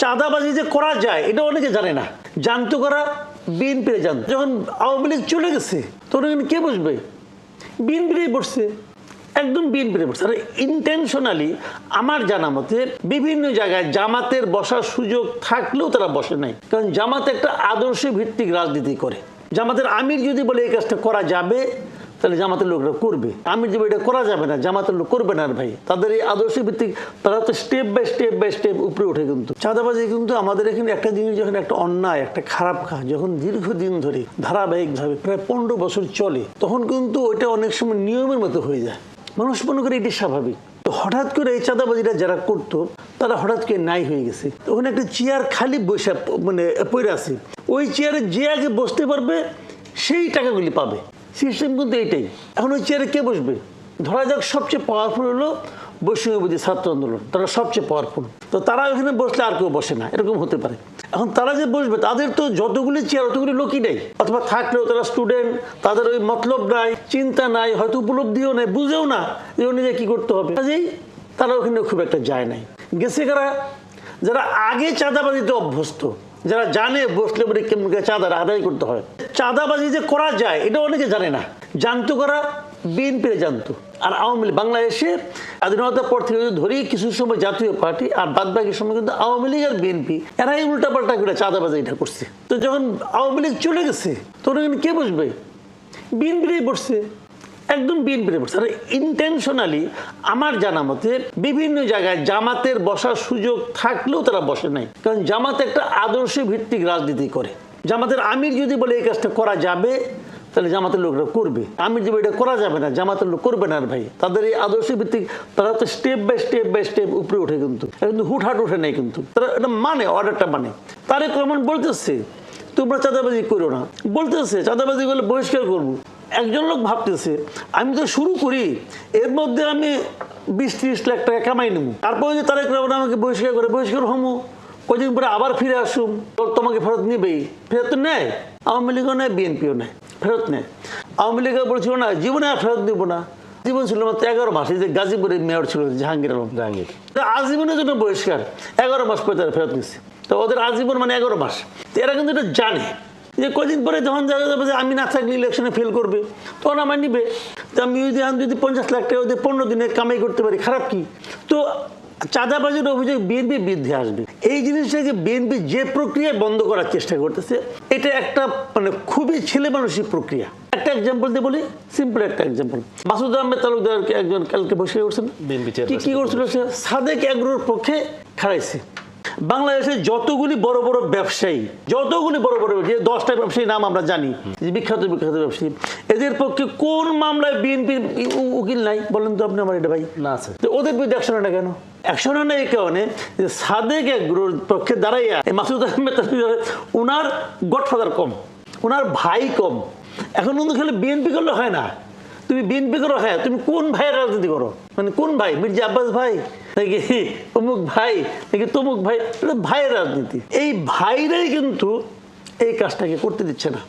চাঁদাবাজি যে করা যায়, এটা অনেকে জানে না। জানতো করা বিএনপির জানতো। যখন আওয়ামী লীগ চলে গেছে, তখন কে বসবে? বিএনপিরই বসছে। একদম বিএনপির বসছে। আর ইন্টেনশনালি আমার জানা মতে বিভিন্ন জায়গায় জামাতের বসার সুযোগ থাকলেও তারা বসে নাই। কারণ জামাত একটা আদর্শ ভিত্তিক রাজনীতি করে। জামাতের আমির যদি বলে এই কাজটা করা যাবে তাহলে জামাতের লোকরা করবে। আমি যে এটা করা যাবে না, জামাতের লোক করবে না ভাই। তাদের এই আদর্শ ভিত্তিক তারা তো step by step by step উপরে উঠে কিন্তু। চাঁদাবাজি কিন্তু আমাদের এখানে একটা জিনিস যখন একটা অন্যায়, একটা খারাপ কাজ যখন দীর্ঘদিন ধরে ধারাবাহিকভাবে প্রায় পনেরো বছর চলে, তখন কিন্তু ওইটা অনেক সময় নিয়মের মতো হয়ে যায়। মানুষ মনে করে এটি স্বাভাবিক। তো হঠাৎ করে এই চাঁদাবাজিটা যারা করতো, তারা হঠাৎ করে নাই হয়ে গেছে। ওখানে একটা চেয়ার খালি বসে মানে পড়ে আছে। ওই চেয়ারে যে আগে বসতে পারবে, সেই টাকাগুলি পাবে। সিস্টেম কিন্তু এইটাই। এখন ওই চেয়ারে কে বসবে? ধরা যাক সবচেয়ে পাওয়ারফুল হলো বৈষ্ণবী ছাত্র আন্দোলন, তারা সবচেয়ে পাওয়ারফুল তো তারা ওখানে বসলে আর কেউ বসে না, এরকম হতে পারে। এখন তারা যে বসবে, তাদের তো যতগুলি চেয়ার অতগুলি লোকই নেই। অথবা থাকলেও তারা স্টুডেন্ট তাদের ওই মতলব নাই, চিন্তা নাই, হয়তো উপলব্ধিও নেই, বুঝেও না যে নিজে কী করতে হবে। কাজেই তারা ওখানে খুব একটা যায় নাই। গেছে কারা? যারা আগে চাঁদাবাজিতে অভ্যস্ত, যারা জানে বসলে বলে কেমন চাঁদার আদায় করতে হয়। চাঁদাবাজি যে করা যায়, এটা অনেকে জানে না। জানতো করা বিএনপির জানতো। আর আওয়ামী লীগ বাংলাদেশে স্বাধীনতার পর থেকে ধরি, কিছু সময় জাতীয় পার্টি আর বাদ বাকি সময় কিন্তু আওয়ামী লীগ আর বিএনপি, এরাই উল্টাপাল্টা করে চাঁদাবাজি এটা করছে। তো যখন আওয়ামী লীগ চলে গেছে, তখন কে বসবে? বিএনপিরই বসছে। একদম বিএনপির আর ইন্টেনশনালি আমার জানা মতে বিভিন্ন জায়গায় জামাতের বসার সুযোগ থাকলেও তারা বসে নাই। কারণ জামাত একটা আদর্শ ভিত্তিক রাজনীতি করে। জামাতের আমির যদি বলে এই কাজটা করা যাবে, তাহলে জামাতের লোকরা করবে। আমির যদি এটা করা যাবে না, জামাতের লোক করবে না ভাই। তাদের এই আদর্শ ভিত্তিক তারা তো step by step by step উপরে উঠে কিন্তু। কিন্তু হুটহাট উঠে নেই কিন্তু। তারা এটা মানে অর্ডারটা মানে। তারেক রহমান বলতেছে, তোমরা চাঁদাবাজি করো না। বলতেছে, চাঁদাবাজি করলে বহিষ্কার করব। একজন লোক ভাবতেছে, আমি তো শুরু করি, এর মধ্যে আমি বিশ ত্রিশ লাখ টাকা কামাই নেব। তারপরে যদি তারেক রহমান আমাকে বহিষ্কার করে, বহিষ্কার হমু। কদিন পরে আবার ফিরে আসুম তোর তোমাকে ফেরত নিবেই। ফেরত তো নেয়। আওয়ামী লীগও নেয় বিএনপিও নেয়। ফেরত নেয়। আওয়ামী লীগও বলছিল না জীবনে আর ফেরত দিব না। জীবন ছিল মাত্র এগারো মাস এই যে গাজীপুরের মেয়র ছিল জাহাঙ্গীর আলম। জাহাঙ্গীর। তা আজীবনের জন্য বহিষ্কার। এগারো মাস পরে তারা ফেরত নিচ্ছে তো ওদের আজীবন মানে এগারো মাস। তো এরা কিন্তু এটা জানে। যে কদিন পরে যখন জানা যাবে যে আমি না থাকলে ইলেকশনে ফেল করবে তখন আমার নিবে। তো আমি যদি আমি যদি পঞ্চাশ লাখ টাকা যদি পনেরো দিনে কামাই করতে পারি খারাপ কি? তো চাঁদাবাজির অভিযোগ বিএনপি বৃদ্ধি আসবে। এই জিনিসটাকে বিএনপি যে প্রক্রিয়া বন্ধ করার চেষ্টা করতেছে এটা একটা মানে খুবই ছেলে মানুষের প্রক্রিয়া। একটা এক্সাম্পল দিয়ে বলি সিম্পল একটা এক্সাম্পল মাসুদ আহমেদ তালুকদারকে একজন কালকে বসে করছেন কি কি করছিল সে? সাদেক এগ্রোর পক্ষে খাড়াইছে বাংলাদেশের যতগুলি বড় বড় ব্যবসায়ী যতগুলি বড় বড় যে দশটা ব্যবসায়ী নাম আমরা জানি বিখ্যাত বিখ্যাত ব্যবসায়ী এদের পক্ষে কোন মামলায় বিএনপির উকিল নাই? বলেন তো আপনি আমার এটা ভাই। না আছে তো ওদের বিরুদ্ধে অ্যাকশন না কেন? অ্যাকশন না এই কারণে যে সাদেক এগ্রোর পক্ষে দাঁড়াইয়া এই মাসুদ আহমেদ ওনার গডফাদার কম ওনার ভাই কম। এখন কিন্তু খালি বিএনপি করলে হয় না। তুমি বিএনপি করো হ্যাঁ তুমি কোন ভাইয়ের রাজনীতি করো? মানে কোন ভাই? মির্জা আব্বাস ভাই? নাকি অমুক ভাই, নাকি তমুক ভাই? ভাইয়ের রাজনীতি। এই ভাইরাই কিন্তু এই কাজটাকে করতে দিচ্ছে না।